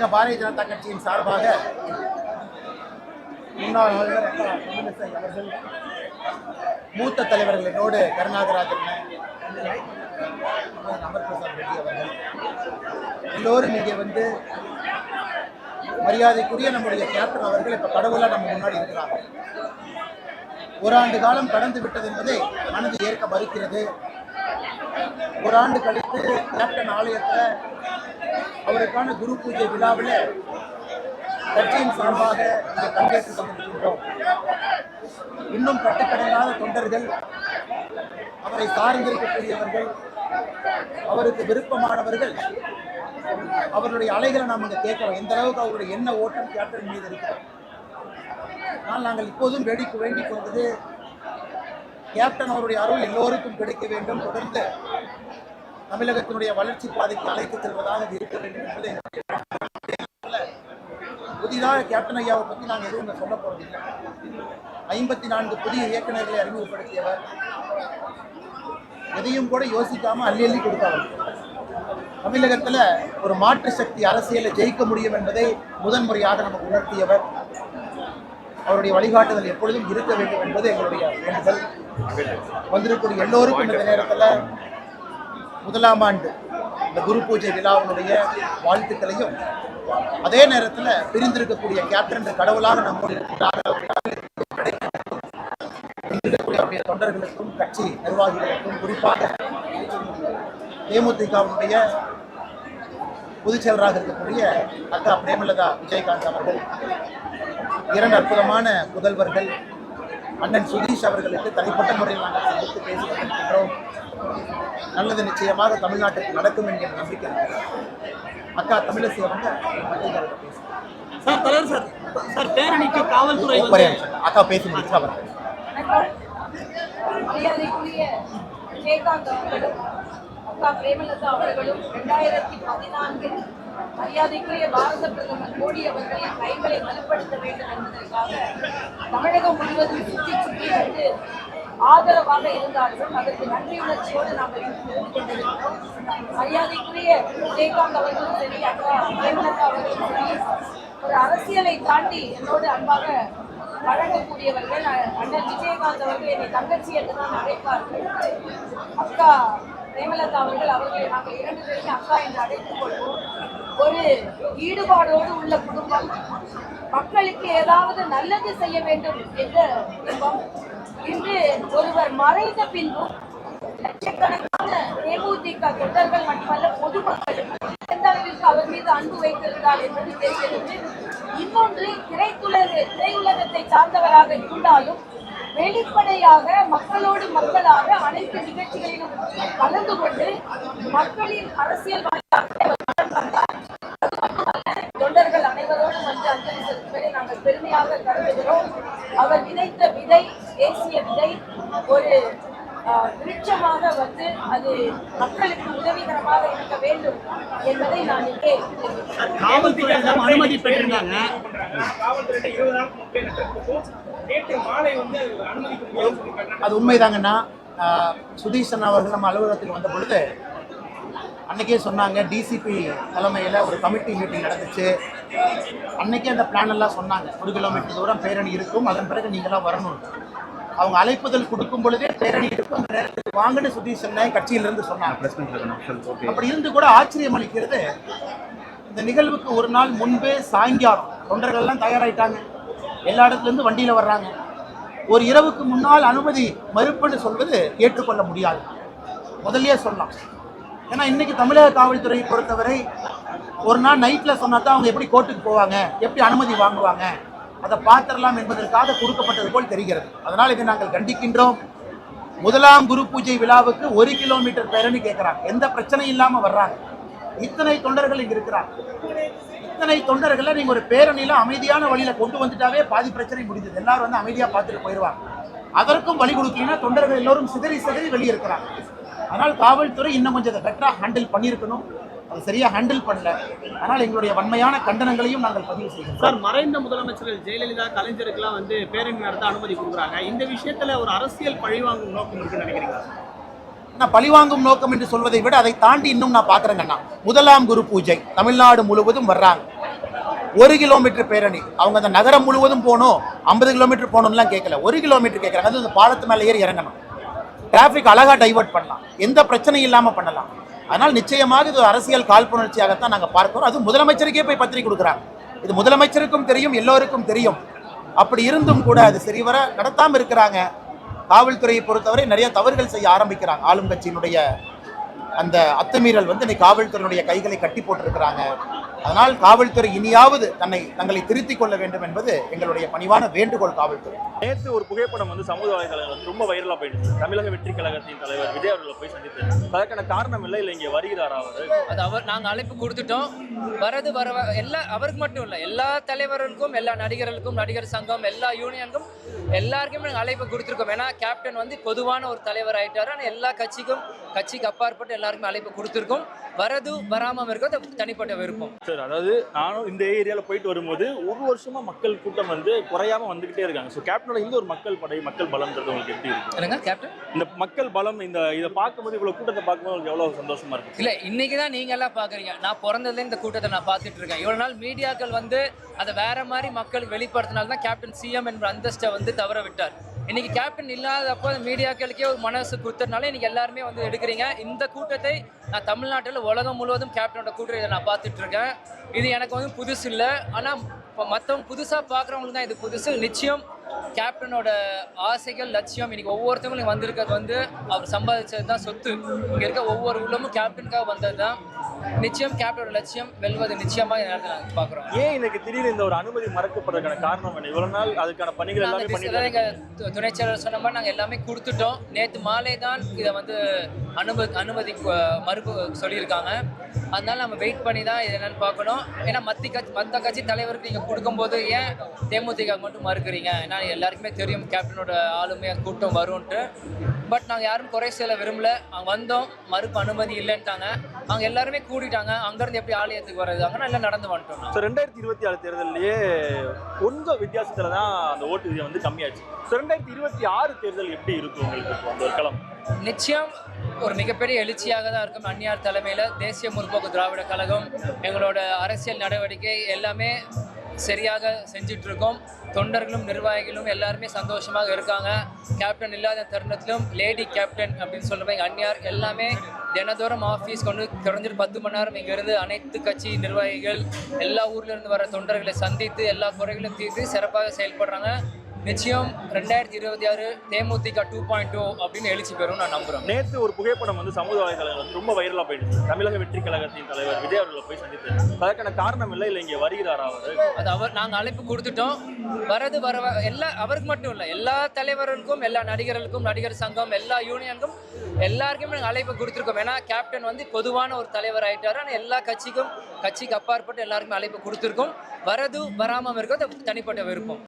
தமிழக பாரதிய ஜனதா கட்சியின் சார்பாக முன்னாள் ஆளுநர் தமிழிசை அவர்கள் மூத்த தலைவர்கள் என்னோடு கருணாகராஜன் அமர் பிரசாத் ரெட்டி அவர்கள் எல்லோரும் இங்கே வந்து மரியாதைக்குரிய நம்முடைய கேப்டன் அவர்கள் இப்ப கடவுளாக நம்ம முன்னாடி இருக்கிறாங்க. ஓராண்டு காலம் கடந்து விட்டது என்பதை மனது ஏற்க மறுக்கிறது. ஒரு ஆண்டு கழித்து கேப்டன் ஆலயத்தில் அவருக்கான குரு பூஜை விழாவில் கட்சியின் சார்பாக இங்கே பங்கேற்றுக் கொண்டிருக்கின்றோம். இன்னும் கட்டுக்கடங்காத தொண்டர்கள் அவரை சார்ந்திருக்கக்கூடியவர்கள் அவருக்கு விருப்பமானவர்கள் அவருடைய அலைகளை நாம் இங்கே கேட்கிறோம் எந்த அளவுக்கு அவருடைய எண்ண ஓட்டம் கேப்டன் மீது இருக்கிறோம் ஆனால் நாங்கள் இப்போதும் வேடிக்கை வேண்டிக் கொண்டது கேப்டன் அவருடைய அருள் எல்லோருக்கும் கிடைக்க வேண்டும். தொடர்ந்து தமிழகத்தினுடைய வளர்ச்சி பாதைக்கு அழைத்து செல்வதாக இருக்க வேண்டும் என்பதை புதிதாக கேப்டன் ஐயாவை பற்றி நாங்கள் எதுவும் சொல்ல போறதில்லை ஐம்பத்தி நான்கு புதிய இயக்குநர்களை அறிமுகப்படுத்தியவர். எதையும் கூட யோசிக்காம அள்ளி அள்ளி கொடுத்தவர். தமிழகத்துல ஒரு மாற்று சக்தி அரசியலை ஜெயிக்க முடியும் என்பதை முதன்முறையாக நமக்கு உணர்த்தியவர். அவருடைய வழிகாட்டுதல் எப்பொழுதும் இருக்க வேண்டும் என்பது எங்களுடைய வேண்டுதல். வந்திருக்கக்கூடிய எல்லோருக்கும் இந்த நேரத்தில் முதலாம் ஆண்டு இந்த குரு பூஜை விழாவினுடைய வாழ்த்துக்களையும் அதே நேரத்தில் பிரிந்திருக்கக்கூடிய கேப்டன் கடவுளாக நம்முடைய தொண்டர்களுக்கும் கட்சி நிர்வாகிகளுக்கும் குறிப்பாக தேமுதிகவினுடைய பொதுச் செயலராக இருக்கக்கூடிய அக்கா பிரேமலதா விஜயகாந்த் அவர்கள் இரண்டு அற்புதமான புதல்வர்கள் அண்ணன் சுதீஷ் அவர்களுக்கு தனிப்பட்ட முறையில் நாங்கள் சந்தித்து பேசி வருகின்றோம். நல்லது நிச்சயமாக தமிழ்நாட்டுக்கு நடக்கும் என்கிற நம்பிக்கை. அக்கா தமிழிசை அவங்க சார் தலைவர் சார் சார் பேரணிக்கு காவல்துறை. அக்கா பேசி முடிச்சு அவர் விஜயகாந்த் அவர்களும் அக்கா பிரேமலதா அவர்களும் இரண்டாயிரத்தி பதினான்கில் மரியாதைக்குரிய பாரத பிரதமர் மோடி அவர்களின் கைகளை வலுப்படுத்த வேண்டும் என்பதற்காக தமிழகம் முழுவதும் சுற்றி சுற்றி வந்து ஆதரவாக இருந்தார்கள். அதற்கு நன்றியுணர்ச்சியோடு நாங்கள் கொண்டிருக்கிறோம். மரியாதைக்குரிய விஜயகாந்த் அவர்களும் சரி அக்கா பிரேமலதா அவர்களும் சரி ஒரு அரசியலை தாண்டி என்னோடு அன்பாக வழங்கக்கூடியவர்கள் அண்ணன் விஜயகாந்த் அவர்கள் என்னை தங்கச்சி என்று தான் அழைப்பார்கள். அக்கா பிரேமலதா அவர்கள் அவர்களை நாங்கள் இரண்டு பேருமே அக்கா என்று அழைத்துக் கொள்வோம். ஒரு ஈடுபாடோடு உள்ள குடும்பம். மக்களுக்கு ஏதாவது நல்லது செய்ய வேண்டும் என்ற குடும்பம். இன்று ஒருவர் மறைந்த பின்பும் லட்சக்கணக்கான தேமுதிக தொண்டர்கள் மட்டுமல்ல பொதுமக்கள் எந்த அளவிற்கு அவர் மீது அன்பு வைத்திருந்தார் என்பது தெரிகிறது. இன்னொன்று திரைத்துலக திரையுலகத்தை சார்ந்தவராக இருந்தாலும் வெளிப்படையாக மக்களோடு மக்களாக அனைத்து நிகழ்ச்சிகளிலும் கலந்து கொண்டு மக்களின் அரசியல் தொண்டர்கள் அனைவரோடும் வந்து அஞ்சலி செலுத்துவதை நாங்கள் பெருமையாக கருதுகிறோம். அவர் விதைத்த விதை தேசிய விதை ஒரு விருட்சமாக வந்து அது மக்களுக்கு உதவிகரமாக இருக்க வேண்டும் என்பதை நான் இங்கே தெரிவிக்கிறேன். காவல்துறை எல்லாம் அனுமதி பெற்றிருந்தாங்க அது உண்மைதாங்கண்ணா ஆஹ், சுதீஷன் அவர்கள் நம்ம அலுவலகத்துக்கு வந்த பொழுது அன்னைக்கே சொன்னாங்க டிசிபி தலைமையில் ஒரு கமிட்டி மீட்டிங் நடந்துச்சு. அன்னைக்கே அந்த பிளான் எல்லாம் சொன்னாங்க. ஒரு கிலோமீட்டர் தூரம் பேரணி இருக்கும் அதன் பிறகு நீங்களாம் வரணும். அவங்க அழைப்புதல் கொடுக்கும் பொழுதே பேரணி இருக்கும் அந்த நேரத்துக்கு வாங்கன்னு சுதீஷன் கட்சியிலிருந்து சொன்னாங்க. அப்படி இருந்து கூட ஆச்சரியம் அளிக்கிறது இந்த நிகழ்வுக்கு ஒரு நாள் முன்பே சாயங்காலம் தொண்டர்கள் எல்லாம் தயாராயிட்டாங்க. எல்லா இடத்துல இருந்து வண்டியில வர்றாங்க. ஒரு இரவுக்கு முன்னால் அனுமதி மறுப்புன்னு சொல்வது ஏற்றுக்கொள்ள முடியாது. முதல்லயே சொல்லலாம். ஏன்னா இன்னைக்கு தமிழக காவல்துறையை பொறுத்தவரை ஒரு நாள் நைட்டில் சொன்னா தான் அவங்க எப்படி கோர்ட்டுக்கு போவாங்க எப்படி அனுமதி வாங்குவாங்க அதை பார்த்துடலாம் என்பதற்காக கொடுக்கப்பட்டது போல் தெரிகிறது. அதனால் இதை நாங்கள் கண்டிக்கின்றோம். முதலாம் குரு பூஜை விழாவுக்கு ஒரு கிலோமீட்டர் பேரணி கேட்குறாங்க. எந்த பிரச்சனையும் இல்லாமல் வர்றாங்க. இத்தனை தொண்டர்கள் இங்கே இருக்கிறாங்க. இத்தனை தொண்டர்களை நீங்கள் ஒரு பேரணியில் அமைதியான வழியில் கொண்டு வந்துட்டாவே பாதி பிரச்சனை முடிஞ்சது. எல்லாரும் வந்து அமைதியாக பார்த்துட்டு போயிடுவாங்க அதற்கும் வழி கொடுக்கலன்னா தொண்டர்கள் எல்லோரும் சிதறி சிதறி வெளியே இருக்கிறாங்க. அதனால் காவல்துறை இன்னும் கொஞ்சம் அதை பெட்டரா ஹேண்டில் பண்ணியிருக்கணும். அது சரியா ஹேண்டில் பண்ணல. ஆனால் எங்களுடைய வன்மையான கண்டனங்களையும் நாங்கள் பதிவு செய்கிறோம். சார் மறைந்த முதலமைச்சர்கள் ஜெயலலிதா கலைஞருக்குலாம் வந்து பேரணி நடத்த அனுமதி கொடுக்குறாங்க. இந்த விஷயத்துல ஒரு அரசியல் பழிவாங்கும் நோக்கம் இருக்குன்னு நினைக்கிறீங்களா? நான் பழிவாங்கும் நோக்கம் என்று சொல்வதை விட அதை தாண்டி இன்னும் நான் பார்க்குறேங்கண்ணா முதலாம் குரு பூஜை தமிழ்நாடு முழுவதும் வர்றாங்க. ஒரு கிலோமீட்டர் பேரணி. அவங்க அந்த நகரம் முழுவதும் போகணும். ஐம்பது கிலோமீட்டர் போகணும்லாம் கேட்கல. ஒரு கிலோமீட்டர் கேட்குறாங்க. அது அந்த பாலத்து மேலே ஏறி இறங்கணும். டிராஃபிக் அழகாக டைவெர்ட் பண்ணலாம். எந்த பிரச்சனையும் இல்லாமல் பண்ணலாம். அதனால் நிச்சயமாக இது ஒரு அரசியல் காழ்ப்புணர்ச்சியாகத்தான் நாங்கள் பார்க்கிறோம். அது முதலமைச்சருக்கே போய் பத்திரிக்கை கொடுக்குறாங்க. இது முதலமைச்சருக்கும் தெரியும் எல்லோருக்கும் தெரியும். அப்படி இருந்தும் கூட அது சரிவர நடத்தாமல் இருக்கிறாங்க. காவல்துறையை பொறுத்தவரை நிறைய தவறுகள் செய்ய ஆரம்பிக்கிறாங்க. ஆளும் கட்சியினுடைய அந்த அத்துமீறல் வந்து இன்னைக்கு காவல்துறையினுடைய கைகளை கட்டி போட்டிருக்கிறாங்க. அதனால் காவல்துறை இனியாவது தன்னை தங்களை திருத்திக் கொள்ள வேண்டும் என்பது எங்களுடைய பணிவான வேண்டுகோள் காவல்துறை. நேற்று ஒரு புகைப்படம் வந்து சமூக வலைதளங்கள் வந்து ரொம்ப வைரலா போயிடுச்சு. தமிழக வெற்றி கழகத்தின் தலைவர் விஜய் அவர்களை போய் சந்தித்தார் அதற்கான காரணம் இல்லை இல்லை இங்க வருகிறாரா அவர்? அது அவர் நாங்கள் அழைப்பு கொடுத்துட்டோம். வரது வர எல்லா அவருக்கு மட்டும் இல்லை எல்லா தலைவர்களுக்கும் எல்லா நடிகர்களுக்கும் நடிகர் சங்கம் எல்லா யூனியனுக்கும் எல்லாருக்குமே நாங்கள் அழைப்பு கொடுத்துருக்கோம். ஏன்னா கேப்டன் வந்து பொதுவான ஒரு தலைவர் ஆயிட்டாரு. ஆனால் எல்லா கட்சிக்கும் கட்சிக்கு அப்பாற்பட்டு எல்லாருக்குமே அழைப்பு கொடுத்துருக்கோம். வரது வராமல் இருக்கிறது தனிப்பட்ட விருப்பம். சார் அதாவது நானும் இந்த ஏரியால போயிட்டு வரும்போது ஒரு வருஷமா மக்கள் கூட்டம் வந்து குறையாம வந்துகிட்டே இருக்காங்க. ஸோ கேப்டனோட இந்த ஒரு மக்கள் படை மக்கள் பலம்ன்றது உங்களுக்கு எப்படி இருக்கு? என்னங்க கேப்டன் இந்த மக்கள் பலம் இந்த இதை பார்க்கும்போது இவ்வளவு கூட்டத்தை பார்க்கும்போது உங்களுக்கு எவ்வளவு சந்தோஷமா இருக்கு? இல்லை இன்னைக்கு தான் நீங்கள் எல்லாம் பார்க்குறீங்க நான் பிறந்ததுல இந்த கூட்டத்தை நான் பார்த்துட்டு இருக்கேன். இவ்வளோ நாள் மீடியாக்கள் வந்து அதை வேற மாதிரி மக்களுக்கு வெளிப்படுத்தினால தான் கேப்டன் சிஎம் என்ற அந்தஸ்தை வந்து தவற விட்டார். இன்னைக்கு கேப்டன் இல்லாதப்போ மீடியாக்களுக்கே ஒரு மனசு கொடுத்ததுனால இன்னைக்கு எல்லாருமே வந்து எடுக்கிறீங்க. இந்த கூட்டத்தை நான் தமிழ்நாட்டில் உலகம் முழுவதும் கேப்டனோட கூட்டத்தை நான் பார்த்துட்டு இருக்கேன். இது எனக்கு வந்து புதுசு இல்லை. ஆனால் இப்போ மற்றவங்க புதுசாக பார்க்குறவங்களுக்கு தான் இது புதுசு. நிச்சயம் கேப்டனோட ஆசைகள் லட்சியம் இன்னைக்கு ஒவ்வொருத்தவங்களும் வந்திருக்கிறது வந்து அவர் சம்பாதிச்சது தான் சொத்து. இங்கே இருக்க ஒவ்வொரு உள்ளமும் கேப்டனுக்காக வந்தது தான் நிச்சயம் கேப்டனோட லட்சியம் வெல்வது நிச்சயமாக இந்த நேரத்தில் நாங்கள் பார்க்குறோம். ஏன் இன்னைக்கு திடீர்னு இந்த ஒரு அனுமதி மறக்கப்படுறதுக்கான காரணம் என்ன? இவ்வளவு நாள் அதுக்கான பணிகள் எல்லாமே பண்ணிட்டு எங்கள் செயலர் சொன்ன மாதிரி நாங்கள் எல்லாமே கொடுத்துட்டோம். நேற்று மாலை தான் இதை வந்து அனுமதி அனுமதி மறுப்பு சொல்லியிருக்காங்க. அதனால நம்ம வெயிட் பண்ணி தான் இது என்னன்னு பார்க்கணும். ஏன்னா மத்தி கட்சி மற்ற கட்சி தலைவருக்கு நீங்கள் கொடுக்கும்போது ஏன் தேமுதிக மட்டும் மறுக்கிறீங்க? ஏன்னா எல்லாருக்குமே தெரியும் கேப்டனோட ஆளுமை கூட்டம் வரும்ன்ட்டு. பட் நாங்கள் யாரும் குறை சொல்ல விரும்பல. அவங்க வந்தோம். மறுப்பு அனுமதி இல்லைன்ட்டாங்க. அவங்க எல்லாருமே கூடிட்டாங்க அங்கேருந்து எப்படி ஆலயத்துக்கு வர்றது? அங்கே எல்லாம் நடந்து வந்துட்டோம். ஸோ ரெண்டாயிரத்தி இருபத்தி ஆறு தேர்தல்லையே கொஞ்சம் வித்தியாசத்துல தான் அந்த ஓட்டு விகிதம் வந்து கம்மியாச்சு. ஸோ ரெண்டாயிரத்தி இருபத்தி ஆறு தேர்தல் எப்படி இருக்கும் உங்களுக்கு அந்த ஒரு களம்? நிச்சயம் ஒரு மிகப்பெரிய எழுச்சியாக தான் இருக்கும் அந்நியார் தலைமையில். தேசிய முற்போக்கு திராவிட கழகம் எங்களோட அரசியல் நடவடிக்கை எல்லாமே சரியாக செஞ்சிட்ருக்கோம். தொண்டர்களும் நிர்வாகிகளும் எல்லாருமே சந்தோஷமாக இருக்காங்க. கேப்டன் இல்லாத தருணத்திலும் லேடி கேப்டன் அப்படின்னு சொல்கிறவங்க அந்நியார் எல்லாமே தினதோறும் ஆஃபீஸ் கொண்டு குறைஞ்சிட்டு பத்து மணி நேரம் இங்கேருந்து அனைத்து கட்சி நிர்வாகிகள் எல்லா ஊர்லேருந்து வர தொண்டர்களை சந்தித்து எல்லா குறைகளும் தீர்த்து சிறப்பாக செயல்படுறாங்க. நிச்சயம் ரெண்டாயிரத்தி இருபத்தி ஆறு தேமுதிக டூ பாயிண்ட் டூ அப்படின்னு எழுச்சி பெறும் நான் நம்புறேன். நேற்று ஒரு புகைப்படம் வந்து சமூக வலைதளங்கள் வந்து ரொம்ப வைரலா போயிடுச்சு. தமிழக வெற்றி கழகத்தின் தலைவர் விஜய் அவர்களை போய் சந்தித்தார். அதற்கான காரணம் இல்லை இல்லை இங்க வருகிறாரா அவர்? அது அவர் நாங்கள் அழைப்பு கொடுத்துட்டோம். வரது வர எல்லா அவருக்கு மட்டும் இல்லை எல்லா தலைவர்களுக்கும் எல்லா நடிகர்களுக்கும் நடிகர் சங்கம் எல்லா யூனியனுக்கும் எல்லாருக்குமே நாங்கள் அழைப்பு கொடுத்துருக்கோம். ஏன்னா கேப்டன் வந்து பொதுவான ஒரு தலைவர் ஆயிட்டாரு. ஆனால் எல்லா கட்சிக்கும் கட்சிக்கு அப்பாற்பட்டு எல்லாருக்குமே அழைப்பு கொடுத்துருக்கோம். வரது வராமல் இருக்கிறது தனிப்பட்ட விருப்பம்.